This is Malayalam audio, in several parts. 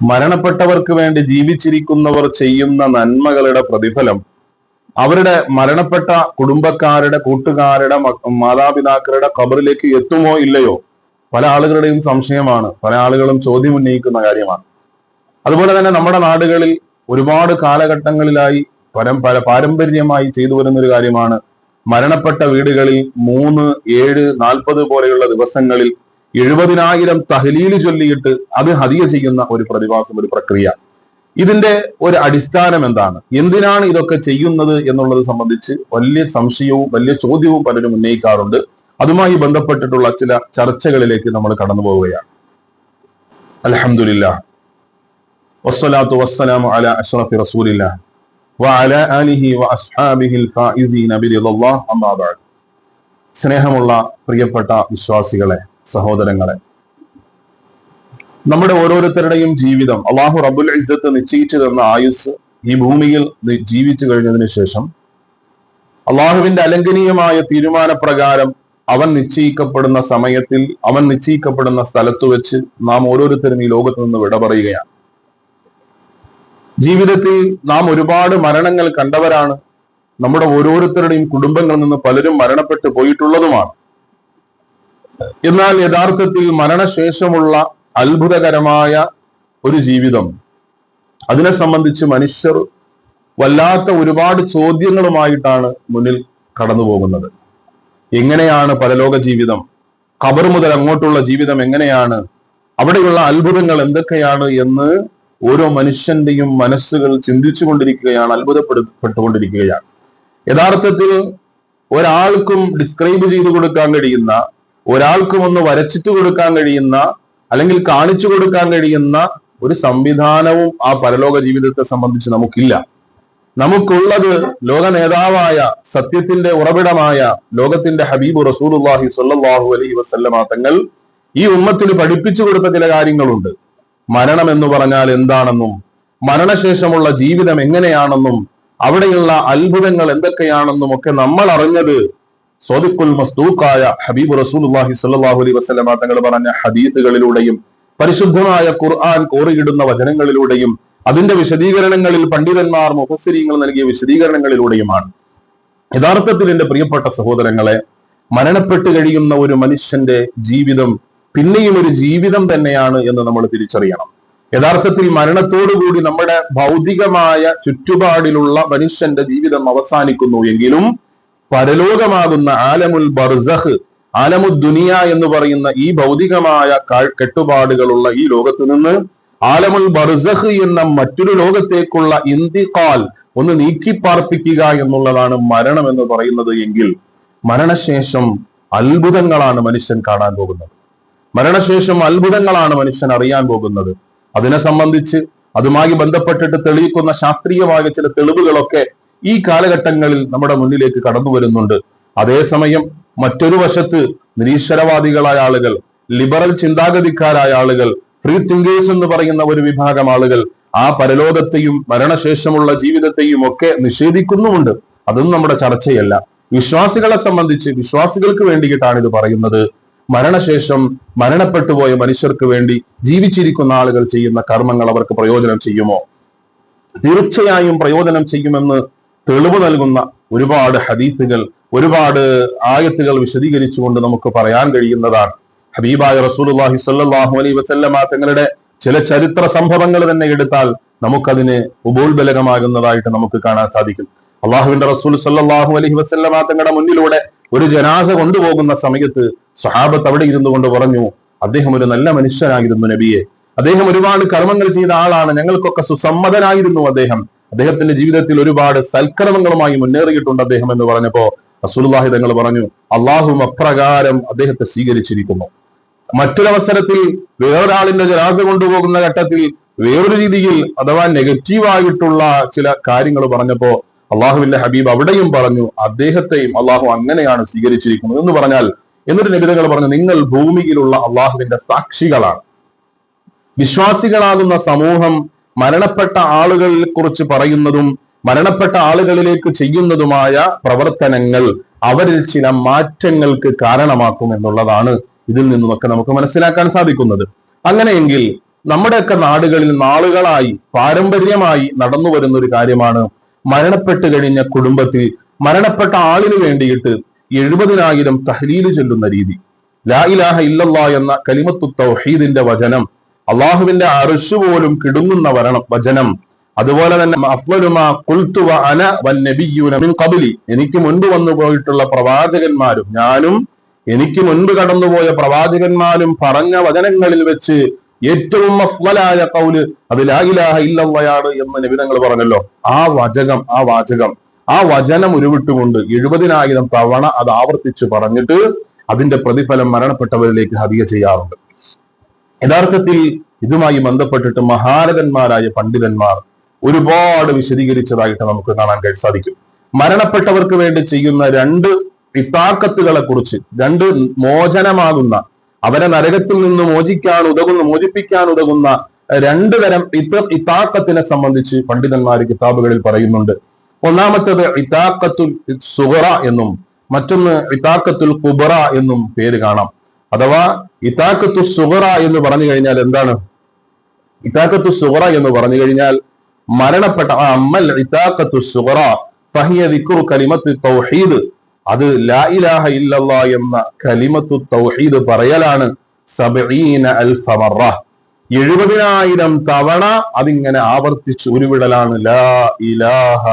മരണപ്പെട്ടവർക്ക് വേണ്ടി ജീവിച്ചിരിക്കുന്നവർ ചെയ്യുന്ന നന്മകളുടെ പ്രതിഫലം അവരുടെ മരണപ്പെട്ട കുടുംബക്കാരുടെ കൂട്ടുകാരുടെ മാതാപിതാക്കളുടെ കബറിലേക്ക് എത്തുമോ ഇല്ലയോ? പല ആളുകളുടെയും സംശയമാണ് പല ആളുകളും ചോദ്യം ഉന്നയിക്കുന്ന കാര്യമാണ്. അതുപോലെ തന്നെ നമ്മുടെ നാടുകളിൽ ഒരുപാട് കാലഘട്ടങ്ങളിലായി പരം പല പാരമ്പര്യമായി ചെയ്തു വരുന്ന ഒരു കാര്യമാണ് മരണപ്പെട്ട വീടുകളിൽ മൂന്ന് ഏഴ് നാൽപ്പത് പോലെയുള്ള ദിവസങ്ങളിൽ എഴുപതിനായിരം തഹലീൽ ചൊല്ലിയിട്ട് അത് ഹതിയ ചെയ്യുന്ന ഒരു പ്രതിഭാസം ഒരു പ്രക്രിയ. ഇതിന്റെ ഒരു അടിസ്ഥാനം എന്താണ്? എന്തിനാണ് ഇതൊക്കെ ചെയ്യുന്നത് എന്നുള്ളത് സംബന്ധിച്ച് വലിയ സംശയവും വലിയ ചോദ്യവും പലരും ഉന്നയിക്കാറുണ്ട്. അതുമായി ബന്ധപ്പെട്ടിട്ടുള്ള ചില ചർച്ചകളിലേക്ക് നമ്മൾ കടന്നു പോവുകയാണ്. അലഹമില്ല വസ്സലാത്തു വസ്സലാം ആലിഹി വഅസ്ഹാബിഹിൽ സ്നേഹമുള്ള പ്രിയപ്പെട്ട വിശ്വാസികളെ സഹോദരങ്ങളെ. നമ്മുടെ ഓരോരുത്തരുടെയും ജീവിതം അള്ളാഹു റബുൽ ഇജ്ജത്ത് നിശ്ചയിച്ചു തന്ന ആയുസ് ഈ ഭൂമിയിൽ ജീവിച്ചു കഴിഞ്ഞതിന് ശേഷം അള്ളാഹുവിന്റെ അലംഘനീയമായ തീരുമാനപ്രകാരം അവൻ നിശ്ചയിക്കപ്പെടുന്ന സമയത്തിൽ അവൻ നിശ്ചയിക്കപ്പെടുന്ന സ്ഥലത്ത് വെച്ച് നാം ഓരോരുത്തരും ഈ ലോകത്ത് നിന്ന് വിട പറയുകയാണ്. ജീവിതത്തിൽ നാം ഒരുപാട് മരണങ്ങൾ കണ്ടവരാണ്. നമ്മുടെ ഓരോരുത്തരുടെയും കുടുംബങ്ങളിൽ നിന്ന് പലരും മരണപ്പെട്ടു പോയിട്ടുള്ളതുമാണ്. എന്നാൽ യഥാർത്ഥത്തിൽ മരണശേഷമുള്ള അത്ഭുതകരമായ ഒരു ജീവിതം. അതിനെ സംബന്ധിച്ച് മനുഷ്യർ വല്ലാത്ത ഒരുപാട് ചോദ്യങ്ങളുമായിട്ടാണ് മുന്നിൽ കടന്നു പോകുന്നത് എങ്ങനെയാണ് പരലോക ജീവിതം? ഖബർ മുതൽ അങ്ങോട്ടുള്ള ജീവിതം എങ്ങനെയാണ്? അവിടെയുള്ള അത്ഭുതങ്ങൾ എന്തൊക്കെയാണ് എന്ന് ഓരോ മനുഷ്യന്റെയും മനസ്സുകൾ ചിന്തിച്ചു കൊണ്ടിരിക്കുകയാണ് അത്ഭുതപ്പെട്ടുകൊണ്ടിരിക്കുകയാണ് യഥാർത്ഥത്തിൽ ഒരാൾക്കും ഡിസ്ക്രൈബ് ചെയ്തു കൊടുക്കാൻ കഴിയുന്ന ഒരാൾക്കും ഒന്ന് വരച്ചിട്ട് കൊടുക്കാൻ കഴിയുന്ന അല്ലെങ്കിൽ കാണിച്ചു കൊടുക്കാൻ കഴിയുന്ന ഒരു സംവിധാനവും ആ പരലോക ജീവിതത്തെ സംബന്ധിച്ച് നമുക്കില്ല. നമുക്കുള്ളത് ലോക നേതാവായ സത്യത്തിന്റെ ഉറവിടമായ ലോകത്തിന്റെ ഹബീബ് റസൂലുള്ളാഹി സ്വല്ലല്ലാഹു അലൈഹി വസല്ലമ തങ്ങൾ ഈ ഉമ്മത്തിന് പഠിപ്പിച്ചു കൊടുത്ത ചില കാര്യങ്ങളുണ്ട്. മരണം എന്ന് പറഞ്ഞാൽ എന്താണെന്നും മരണശേഷമുള്ള ജീവിതം എങ്ങനെയാണെന്നും അവിടെയുള്ള അത്ഭുതങ്ങൾ എന്തൊക്കെയാണെന്നും ഒക്കെ നമ്മൾ അറിഞ്ഞത് സോദിഖുൽ മസ്തൂക്കായ ഹബീബ് റസൂലുള്ളാഹി സ്വല്ലല്ലാഹു അലൈഹി വസ്ലമ തങ്ങൾ പറഞ്ഞ ഹദീസുകളിലൂടെയും പരിശുദ്ധമായ ഖുർആൻ കോറിയിടുന്ന വചനങ്ങളിലൂടെയും അതിന്റെ വിശദീകരണങ്ങളിൽ പണ്ഡിതന്മാർ മുഫസ്സിരീങ്ങൾ നൽകിയ വിശദീകരണങ്ങളിലൂടെയുമാണ്. യഥാർത്ഥത്തിൽ എന്റെ പ്രിയപ്പെട്ട സഹോദരങ്ങളെ മരണപ്പെട്ട് കഴിയുന്ന ഒരു മനുഷ്യന്റെ ജീവിതം പിന്നെയും ഒരു ജീവിതം തന്നെയാണ് എന്ന് നമ്മൾ തിരിച്ചറിയണം. യഥാർത്ഥത്തിൽ മരണത്തോടുകൂടി നമ്മുടെ ഭൗതികമായ ചുറ്റുപാടിലുള്ള മനുഷ്യന്റെ ജീവിതം അവസാനിക്കുന്നു എങ്കിലും പരലോകമാകുന്ന ആലമുൽ ബർസഹ് ആലമു ദുനിയ എന്ന് പറയുന്ന ഈ ഭൗതികമായ കെട്ടുപാടുകളുള്ള ഈ ലോകത്ത് നിന്ന് ആലമുൽ ബർസഹ് എന്ന മറ്റൊരു ലോകത്തേക്കുള്ള ഇന്തിഖാൽ ഒന്ന് നീക്കിപ്പാർപ്പിക്കുക എന്നുള്ളതാണ് മരണം എന്ന് പറയുന്നത് എങ്കിൽ മരണശേഷം അത്ഭുതങ്ങളാണ് മനുഷ്യൻ കാണാൻ പോകുന്നത്. മരണശേഷം അത്ഭുതങ്ങളാണ് മനുഷ്യൻ അറിയാൻ പോകുന്നത്. അതിനെ സംബന്ധിച്ച് അതുമായി ബന്ധപ്പെട്ടിട്ട് തെളിയിക്കുന്ന ശാസ്ത്രീയമായ ചില തെളിവുകളൊക്കെ ഈ കാലഘട്ടങ്ങളിൽ നമ്മുടെ മുന്നിലേക്ക് കടന്നു വരുന്നുണ്ട്. അതേസമയം മറ്റൊരു വശത്ത് നിരീശ്വരവാദികളായ ആളുകൾ ലിബറൽ ചിന്താഗതിക്കാരായ ആളുകൾ ഫ്രീ തിങ്കേഴ്സ് എന്ന് പറയുന്ന ഒരു വിഭാഗം ആളുകൾ ആ പരലോകത്തെയും മരണശേഷമുള്ള ജീവിതത്തെയും ഒക്കെ നിഷേധിക്കുന്നുമുണ്ട്. അതൊന്നും നമ്മുടെ ചർച്ചയല്ല. വിശ്വാസികളെ സംബന്ധിച്ച് വിശ്വാസികൾക്ക് വേണ്ടിയിട്ടാണ് ഇത് പറയുന്നത്. മരണശേഷം മരണപ്പെട്ടുപോയ മനുഷ്യർക്ക് വേണ്ടി ജീവിച്ചിരിക്കുന്ന ആളുകൾ ചെയ്യുന്ന കർമ്മങ്ങൾ അവർക്ക് പ്രയോജനം ചെയ്യുമോ? തീർച്ചയായും പ്രയോജനം ചെയ്യുമെന്ന് തെളിവ് നൽകുന്ന ഒരുപാട് ഹദീസുകൾ ഒരുപാട് ആയത്തുകൾ വിശദീകരിച്ചുകൊണ്ട് നമുക്ക് പറയാൻ കഴിയുന്നതാണ്. ഹബീബായ റസൂലുള്ളാഹി സ്വല്ലല്ലാഹു അലൈ വസല്ലമ തങ്ങളുടെ ചില ചരിത്ര സംഭവങ്ങൾ തന്നെ എടുത്താൽ നമുക്കതിന് ഉപോത്ബലകമാകുന്നതായിട്ട് നമുക്ക് കാണാൻ സാധിക്കും. അള്ളാഹുവിന്റെ റസൂൽ സല്ലാഹു അലൈഹി വസല്ലമ തങ്ങളുടെ മുന്നിലൂടെ ഒരു ജനാസ കൊണ്ടുപോകുന്ന സമയത്ത് സഹാബത്ത് അവിടെ ഇരുന്നു കൊണ്ട് പറഞ്ഞു അദ്ദേഹം ഒരു നല്ല മനുഷ്യനായിരുന്നു നബിയെ. അദ്ദേഹം ഒരുപാട് കർമ്മങ്ങൾ ചെയ്ത ആളാണ്. ഞങ്ങൾക്കൊക്കെ സുസമ്മതനായിരുന്നു അദ്ദേഹം. അദ്ദേഹത്തിന്റെ ജീവിതത്തിൽ ഒരുപാട് സൽക്കർമ്മങ്ങളുമായി മുന്നേറിയിട്ടുണ്ട് അദ്ദേഹം എന്ന് പറഞ്ഞപ്പോ റസൂലുള്ളാഹി തങ്ങൾ പറഞ്ഞു അള്ളാഹും അപ്രകാരം അദ്ദേഹത്തെ സ്വീകരിച്ചിരിക്കുന്നു. മറ്റൊരവസരത്തിൽ വേറൊരാളിന്റെ ജനാസ കൊണ്ടുപോകുന്ന ഘട്ടത്തിൽ വേറൊരു രീതിയിൽ അഥവാ നെഗറ്റീവായിട്ടുള്ള ചില കാര്യങ്ങൾ പറഞ്ഞപ്പോ അള്ളാഹുവിന്റെ ഹബീബ് അവിടെയും പറഞ്ഞു അദ്ദേഹത്തെയും അള്ളാഹു അങ്ങനെയാണ് സ്വീകരിച്ചിരിക്കുന്നത് എന്ന് പറഞ്ഞാൽ എന്നിട്ട് നിബിതകൾ പറഞ്ഞു നിങ്ങൾ ഭൂമിയിലുള്ള അള്ളാഹുവിന്റെ സാക്ഷികളാണ്. വിശ്വാസികളാകുന്ന സമൂഹം മരണപ്പെട്ട ആളുകളെ കുറിച്ച് പറയുന്നതും മരണപ്പെട്ട ആളുകളിലേക്ക് ചെയ്യുന്നതുമായ പ്രവർത്തനങ്ങൾ അവരിൽ ചില മാറ്റങ്ങൾക്ക് കാരണമാക്കും എന്നുള്ളതാണ് ഇതിൽ നിന്നുമൊക്കെ നമുക്ക് മനസ്സിലാക്കാൻ സാധിക്കുന്നത്. അങ്ങനെയെങ്കിൽ നമ്മുടെയൊക്കെ നാടുകളിൽ നാളുകളായി പാരമ്പര്യമായി നടന്നു വരുന്ന ഒരു കാര്യമാണ് മരണപ്പെട്ട് കഴിഞ്ഞ കുടുംബത്തിൽ മരണപ്പെട്ട ആളിന് വേണ്ടിയിട്ട് എഴുപതിനായിരം തഹലീൽ ചെല്ലുന്ന രീതി. ലാ ഇലാഹ ഇല്ലല്ലാ എന്ന കലിമത്തു തൗഹീദിന്റെ വചനം അള്ളാഹുവിന്റെ അറിശു പോലും കിടുങ്ങുന്ന വരണം വചനം. അതുപോലെ തന്നെ അഫ്വലുമാ വൻ മിൻ എനിക്ക് മുൻപ് വന്നു പോയിട്ടുള്ള പ്രവാചകന്മാരും ഞാനും എനിക്ക് മുൻപ് കടന്നുപോയ പ്രവാചകന്മാരും പറഞ്ഞ വചനങ്ങളിൽ വെച്ച് ഏറ്റവും അഫ്വലായ കൗൽ അത് ലാഹിലാഹ ഇല്ലവയാണ് എന്ന് നിബിധങ്ങൾ പറഞ്ഞല്ലോ. ആ വചകം ആ വാചകം ആ വചനം ഉരുവിട്ടുകൊണ്ട് എഴുപതിനായിരം തവണ അത് ആവർത്തിച്ചു പറഞ്ഞിട്ട് അതിന്റെ പ്രതിഫലം മരണപ്പെട്ടവരിലേക്ക് ഹതിയ ചെയ്യാറുണ്ട്. യഥാർത്ഥത്തിൽ ഇതുമായി ബന്ധപ്പെട്ടിട്ട് മഹാരഥന്മാരായ പണ്ഡിതന്മാർ ഒരുപാട് വിശദീകരിച്ചതായിട്ട് നമുക്ക് കാണാൻ സാധിക്കും. മരണപ്പെട്ടവർക്ക് വേണ്ടി ചെയ്യുന്ന രണ്ട് ഇത്താക്കത്തുകളെ കുറിച്ച് രണ്ട് മോചനമാകുന്ന അവരെ നരകത്തിൽ നിന്ന് മോചിക്കാൻ ഉതകുന്ന മോചിപ്പിക്കാൻ ഉതകുന്ന രണ്ടു തരം ഇത്ത ഇത്താക്കത്തിനെ സംബന്ധിച്ച് പണ്ഡിതന്മാർ കിതാബുകളിൽ പറയുന്നുണ്ട്. ഒന്നാമത്തത് ഇത്താക്കത്തുൽ സുഹറ എന്നും മറ്റൊന്ന് ഇത്താക്കത്തുൽ കുബറ എന്നും പേര് കാണാം. അഥവാ ഇതാക്കത്തു സുഹറ എന്ന് പറഞ്ഞു കഴിഞ്ഞാൽ എന്താണ്? ഇതാക്കത്തു സുഹറ എന്ന് പറഞ്ഞു കഴിഞ്ഞാൽ മരണപ്പെട്ട ആ അമ്മൽ ഇതാക്കത്തു സുഹറ ഫഹിയ ദിക്റു കലിമത്ത് തൗഹീദ്. അത് ലാ ഇലാഹ എന്ന കലിമത്തു തൗഹീദ് പറയലാണ് സബീന അൽ ഫമറ എഴുപതിനായിരം തവണ അതിങ്ങനെ ആവർത്തിച്ച് ഉരുവിടലാണ് ലാ ഇലാഹ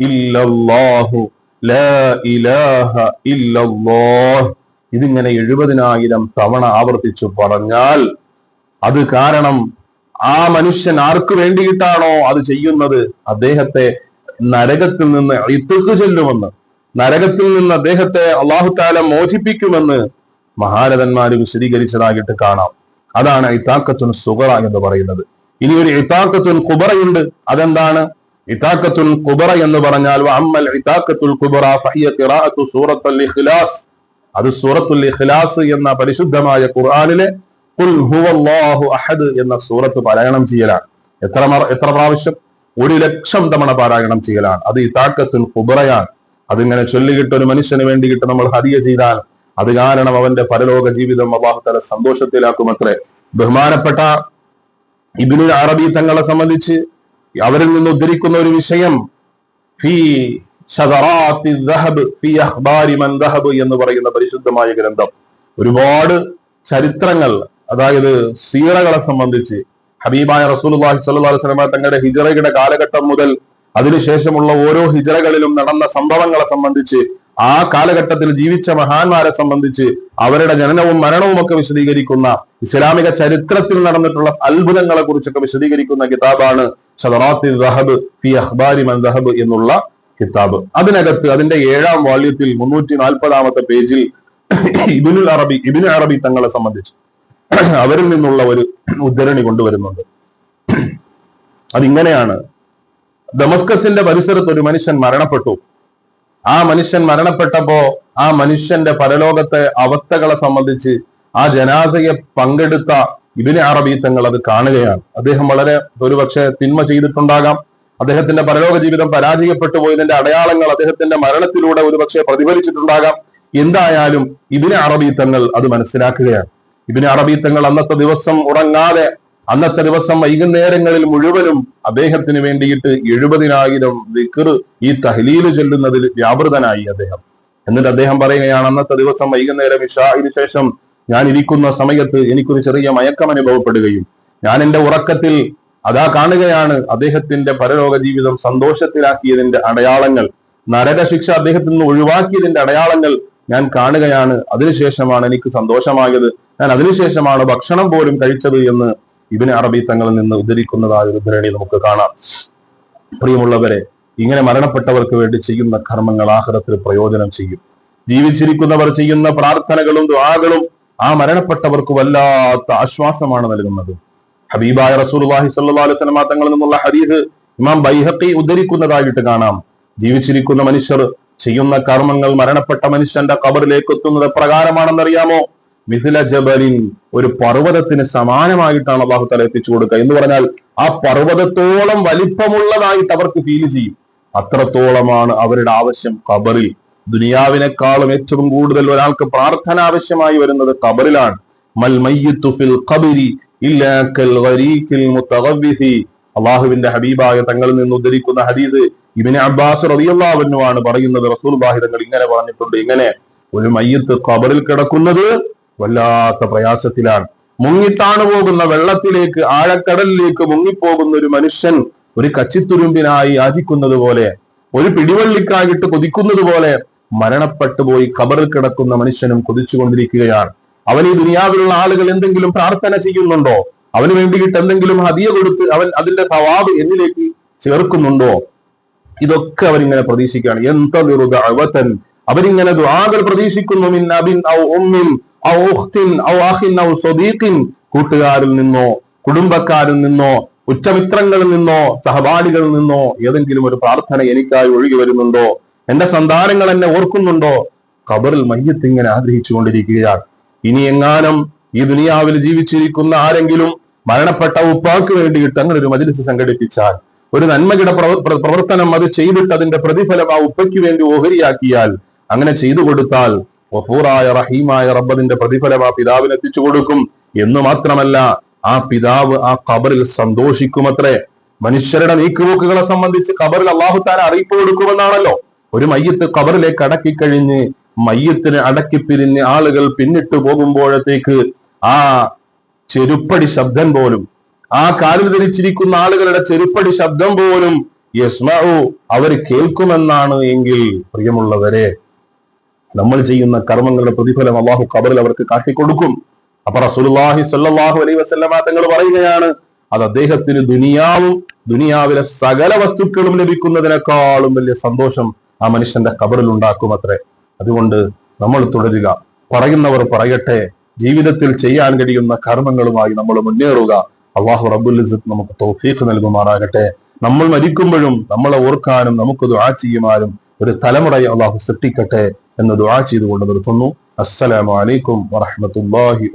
ഇല്ലല്ലാഹു ലാ ഇലാഹ ഇല്ലല്ലാഹ്. ഇതിങ്ങനെ എഴുപതിനായിരം തവണ ആവർത്തിച്ചു പറഞ്ഞാൽ അത് കാരണം ആ മനുഷ്യൻ ആർക്ക് വേണ്ടിയിട്ടാണോ അത് ചെയ്യുന്നത്? അദ്ദേഹത്തെ നരകത്തിൽ നിന്ന് ഇത്തുക്ക് ചെല്ലുമെന്ന് നരകത്തിൽ നിന്ന് അദ്ദേഹത്തെ അള്ളാഹു താല മോചിപ്പിക്കുമെന്ന് മഹാരഥന്മാര് വിശദീകരിച്ചതായിട്ട് കാണാം. അതാണ് ഇത്താക്കത്തുൻ സുഗറ എന്ന് പറയുന്നത്. ഇനി ഒരു ഇത്താക്കത്തുൻ കുബറയുണ്ട്. അതെന്താണ്? ഇത്താക്കത്തുൻ കുബറ എന്ന് പറഞ്ഞാൽ അമ്മൽ ഇത്താക്കത്തുൽ കുബറ സൂറത്തുൽ ഇഖ്ലാസ്. അത് സൂറത്തുൽ ഇഖ്ലാസ് എന്ന പരിശുദ്ധമായ ഖുർആനിലെ ഖുൽ ഹുവല്ലാഹു അഹദ് എന്ന സൂറത്ത് പാരായണം ചെയ്യലാണ്. എത്ര എത്ര പ്രാവശ്യം? ഒരു ലക്ഷം തവണ പാരായണം ചെയ്യലാണ്. അത് ഇതാക്കത്തുൽ കുബറയാണ് അതിങ്ങനെ ചൊല്ലിക്കിട്ട് ഒരു മനുഷ്യന് വേണ്ടിയിട്ട് നമ്മൾ ഹദിയ ചെയ്താൽ അത് കാരണം അവന്റെ പരലോക ജീവിതം അള്ളാഹു സന്തോഷത്തിലാക്കും സന്തോഷത്തിലാക്കുമത്രേ. ബഹുമാനപ്പെട്ട ഇബിനുൽ അറബി തങ്ങളെ സംബന്ധിച്ച് അവരിൽ നിന്ന് ഉദ്ധരിക്കുന്ന ഒരു വിഷയം ഫീ എന്ന് പറയുന്ന പരിശുദ്ധമായ ഗ്രന്ഥം. ഒരുപാട് ചരിത്രങ്ങൾ അതായത് സീറകളെ സംബന്ധിച്ച് ഹബീബായ അലൈഹി വസല്ലമ തങ്ങളുടെ ഹിജറയുടെ കാലഘട്ടം മുതൽ അതിനുശേഷമുള്ള ഓരോ ഹിജറകളിലും നടന്ന സംഭവങ്ങളെ സംബന്ധിച്ച് ആ കാലഘട്ടത്തിൽ ജീവിച്ച മഹാന്മാരെ സംബന്ധിച്ച് അവരുടെ ജനനവും മരണവും ഒക്കെ വിശദീകരിക്കുന്ന ഇസ്ലാമിക ചരിത്രത്തിൽ നടന്നിട്ടുള്ള അത്ഭുതങ്ങളെ കുറിച്ചൊക്കെ വിശദീകരിക്കുന്ന കിതാബാണ് മൻ എന്നുള്ള കിതാബ്. അതിനകത്ത് അതിന്റെ ഏഴാം വാള്യത്തിൽ മുന്നൂറ്റി നാൽപ്പതാമത്തെ പേജിൽ ഇബിനുൽ അറബി ഇബിനു അറബി തങ്ങളെ സംബന്ധിച്ച് അവരിൽ നിന്നുള്ള ഒരു ഉദ്ധരണി കൊണ്ടുവരുന്നുണ്ട്. അതിങ്ങനെയാണ്. ദമസ്കസിന്റെ പരിസരത്ത് ഒരു മനുഷ്യൻ മരണപ്പെട്ടു. ആ മനുഷ്യൻ മരണപ്പെട്ടപ്പോ ആ മനുഷ്യന്റെ പരലോകത്തെ അവസ്ഥകളെ സംബന്ധിച്ച് ആ ജനാസയെ പങ്കെടുത്ത ഇബിന് അറബി തങ്ങൾ അത് കാണുകയാണ്. അദ്ദേഹം വളരെ ഒരുപക്ഷെ തിന്മ ചെയ്തിട്ടുണ്ടാകാം. അദ്ദേഹത്തിന്റെ പരലോക ജീവിതം പരാജയപ്പെട്ടു പോയതിന്റെ അടയാളങ്ങൾ അദ്ദേഹത്തിന്റെ മരണത്തിലൂടെ ഒരുപക്ഷെ പ്രതിഫലിച്ചിട്ടുണ്ടാകാം. എന്തായാലും ഇബിന് അറബി തങ്ങൾ അത് മനസ്സിലാക്കുകയാണ്. ഇബിന് അറബി തങ്ങൾ അന്നത്തെ ദിവസം ഉറങ്ങാതെ അന്നത്തെ ദിവസം വൈകുന്നേരങ്ങളിൽ മുഴുവനും അദ്ദേഹത്തിന് വേണ്ടിയിട്ട് എഴുപതിനായിരം ദിക്കർ ഈ തഹ്ലീൽ ചൊല്ലുന്നതിൽ വ്യാപൃതനായി അദ്ദേഹം. എന്നിട്ട് അദ്ദേഹം പറയുകയാണ് അന്നത്തെ ദിവസം വൈകുന്നേരം ഇഷാഹിന് ശേഷം ഞാൻ ഇരിക്കുന്ന സമയത്ത് എനിക്കൊരു ചെറിയ മയക്കം അനുഭവപ്പെടുകയും ഞാൻ എന്റെ ഉറക്കത്തിൽ അതാ കാണുകയാണ് അദ്ദേഹത്തിന്റെ പരലോക ജീവിതം സന്തോഷത്തിലാക്കിയതിന്റെ അടയാളങ്ങൾ. നരകശിക്ഷ അദ്ദേഹത്തിൽ നിന്ന് ഒഴിവാക്കിയതിന്റെ അടയാളങ്ങൾ ഞാൻ കാണുകയാണ്. അതിനുശേഷമാണ് എനിക്ക് സന്തോഷമായത്. ഞാൻ അതിനുശേഷമാണ് ഭക്ഷണം പോലും കഴിച്ചത് എന്ന് ഇബിന് അറബി തങ്ങളിൽ നിന്ന് ഉദ്ധരിക്കുന്നതായ ഒരു ഉദ്ധരണി നമുക്ക് കാണാം. പ്രിയമുള്ളവരെ ഇങ്ങനെ മരണപ്പെട്ടവർക്ക് വേണ്ടി ചെയ്യുന്ന കർമ്മങ്ങൾ ആഹ്ലത്തിൽ പ്രയോജനം ചെയ്യും. ജീവിച്ചിരിക്കുന്നവർ ചെയ്യുന്ന പ്രാർത്ഥനകളും ദ്വാകളും ആ മരണപ്പെട്ടവർക്ക് വല്ലാത്ത ആശ്വാസമാണ് നൽകുന്നത്. ഹബീബായ റസൂലുള്ളാഹി സ്വല്ലല്ലാഹു അലൈഹി വസല്ലമ തങ്ങളിൽ നിന്നുള്ള ഹരീഹ് ഇമാം ബൈഹഖി ഉദ്ധരിക്കുന്നതായിട്ട് കാണാം. ജീവിച്ചിരിക്കുന്ന മനുഷ്യർ ചെയ്യുന്ന കർമ്മങ്ങൾ മരണപ്പെട്ട മനുഷ്യന്റെ കബറിലേക്ക് എത്തുന്നത് എപ്രകാരമാണെന്നറിയാമോ? മിഥില ജബലിൻ ഒരു പർവതത്തിന് സമാനമായിട്ടാണ് അള്ളാഹു തല എത്തിച്ചു കൊടുക്കുക. എന്ന് പറഞ്ഞാൽ ആ പർവതത്തോളം വലിപ്പമുള്ളതായിട്ട് അവർക്ക് ഫീൽ ചെയ്യും. അത്രത്തോളമാണ് അവരുടെ ആവശ്യം കബറിൽ ദുനിയാവിനേക്കാളും ഏറ്റവും കൂടുതൽ ഒരാൾക്ക് പ്രാർത്ഥന ആവശ്യമായി വരുന്നത് കബറിലാണ് മൽ മയ്യത്തു ഫിൽ ഖബരി അള്ളാഹുവിന്റെ ഹബീബായ തങ്ങളിൽ നിന്ന് ഉദ്ധരിക്കുന്ന ഹദീസ് ഇബിന് അബ്ബാസ് റളിയല്ലാഹു ആണ് പറയുന്നത്. റസൂലുള്ളാഹി തങ്ങൾ ഇങ്ങനെ പറഞ്ഞിട്ടുണ്ട്. ഇങ്ങനെ ഒരു മയ്യത്ത് ഖബറിൽ കിടക്കുന്നത് വല്ലാത്ത പ്രയാസത്തിലാണ്. മുങ്ങിട്ടാണ് പോകുന്ന വെള്ളത്തിലേക്ക് ആഴക്കടലിലേക്ക് മുങ്ങിപ്പോകുന്ന ഒരു മനുഷ്യൻ ഒരു കച്ചിത്തുരുമ്പിനായി യാചിക്കുന്നത് പോലെ ഒരു പിടിവള്ളിക്കായിട്ട് കൊതിക്കുന്നത് പോലെ മരണപ്പെട്ടു പോയി ഖബറിൽ കിടക്കുന്ന മനുഷ്യനും കൊതിച്ചുകൊണ്ടിരിക്കുകയാണ്. അവൻ ഈ ദുനിയാവിലുള്ള ആളുകൾ എന്തെങ്കിലും പ്രാർത്ഥന ചെയ്യുന്നുണ്ടോ? അവന് വേണ്ടിയിട്ട് എന്തെങ്കിലും ഹതിയ കൊടുത്ത് അവൻ അതിന്റെ സവാബ് എന്നിലേക്ക് ചേർക്കുന്നുണ്ടോ? ഇതൊക്കെ അവരിങ്ങനെ പ്രതീക്ഷിക്കുകയാണ്. എന്തൻ അവരിങ്ങനെ ദുആകൾ പ്രതീക്ഷിക്കുന്നു. മിൻ അബിൻ ഔ ഉമ്മിൻ ഔ ഉഖ്തിൻ ഔ ഔ കൂട്ടുകാരിൽ നിന്നോ കുടുംബക്കാരിൽ നിന്നോ ഉച്ചമിത്രങ്ങളിൽ നിന്നോ സഹപാഠികളിൽ നിന്നോ ഏതെങ്കിലും ഒരു പ്രാർത്ഥന എനിക്കായി ഒഴുകി വരുന്നുണ്ടോ? എന്റെ സന്താനങ്ങൾ എന്നെ ഓർക്കുന്നുണ്ടോ? ഖബറിൽ മയ്യത്ത് ഇങ്ങനെ ആഗ്രഹിച്ചു കൊണ്ടിരിക്കുകയാണ് ഇനി എങ്ങാനും ഈ ദുനിയാവിൽ ജീവിച്ചിരിക്കുന്ന ആരെങ്കിലും മരണപ്പെട്ട ഉപ്പാക്ക് വേണ്ടിയിട്ട് അങ്ങനെ ഒരു മജിലിസ് സംഘടിപ്പിച്ചാൽ ഒരു നന്മകിട പ്രവർത്തനം അത് ചെയ്തിട്ട് അതിന്റെ പ്രതിഫലം ആ ഉപ്പയ്ക്ക് വേണ്ടി ഓഹരിയാക്കിയാൽ അങ്ങനെ ചെയ്തു കൊടുത്താൽ വഫൂറായ റഹീമായ റബ്ബതിന്റെ പ്രതിഫലം ആ പിതാവിന് എത്തിച്ചു കൊടുക്കും. എന്ന് മാത്രമല്ല ആ പിതാവ് ആ ഖബറിൽ സന്തോഷിക്കുമത്രേ. മനുഷ്യരുടെ നീക്കുപോക്കുകളെ സംബന്ധിച്ച് ഖബറിൽ അള്ളാഹുത്താര അറിയിപ്പ് കൊടുക്കുമെന്നാണല്ലോ. ഒരു മയ്യത്ത് ഖബറിലേക്ക് അടക്കിക്കഴിഞ്ഞ് മയ്യത്തിന് അടക്കിപ്പിരിഞ്ഞ് ആളുകൾ പിന്നിട്ട് പോകുമ്പോഴത്തേക്ക് ആ ചെരുപ്പടി ശബ്ദം പോലും ആ കാലിൽ ധരിച്ചിരിക്കുന്ന ആളുകളുടെ ചെരുപ്പടി ശബ്ദം പോലും യസ്മഉ അവർ കേൾക്കുമെന്നാണ് എങ്കിൽ പ്രിയമുള്ളവരെ നമ്മൾ ചെയ്യുന്ന കർമ്മങ്ങളുടെ പ്രതിഫലം അള്ളാഹു കബറിൽ അവർക്ക് കാട്ടിക്കൊടുക്കും. അപ്പൊ റസൂലുള്ളാഹി സ്വല്ലല്ലാഹു അലൈ വസല്ലമ തങ്ങൾ പറയുകയാണ് അത് അദ്ദേഹത്തിന് ദുനിയാവും ദുനിയാവിലെ സകല വസ്തുക്കളും ലഭിക്കുന്നതിനേക്കാളും വലിയ സന്തോഷം ആ മനുഷ്യന്റെ കബറിൽ ഉണ്ടാക്കും അത്രേ. അതുകൊണ്ട് നമ്മൾ തുടരുക. പറയുന്നവർ പറയട്ടെ. ജീവിതത്തിൽ ചെയ്യാൻ കഴിയുന്ന കർമ്മങ്ങളുമായി നമ്മൾ മുന്നേറുക. അള്ളാഹു റബ്ബുൽ ഇസ്സത്ത് നമുക്ക് തൗഫീഖ് നൽകുമാറാകട്ടെ. നമ്മൾ മരിക്കുമ്പോഴും നമ്മളെ ഓർക്കാനും നമുക്ക് ദുആ ചെയ്യുമാനും ഒരു തലമുറയെ അള്ളാഹു സൃഷ്ടിക്കട്ടെ എന്ന് ദുആ ചെയ്തുകൊണ്ട് നിർത്തുന്നു. അസ്സലാമു അലൈക്കും വറഹ്മത്തുള്ളാഹി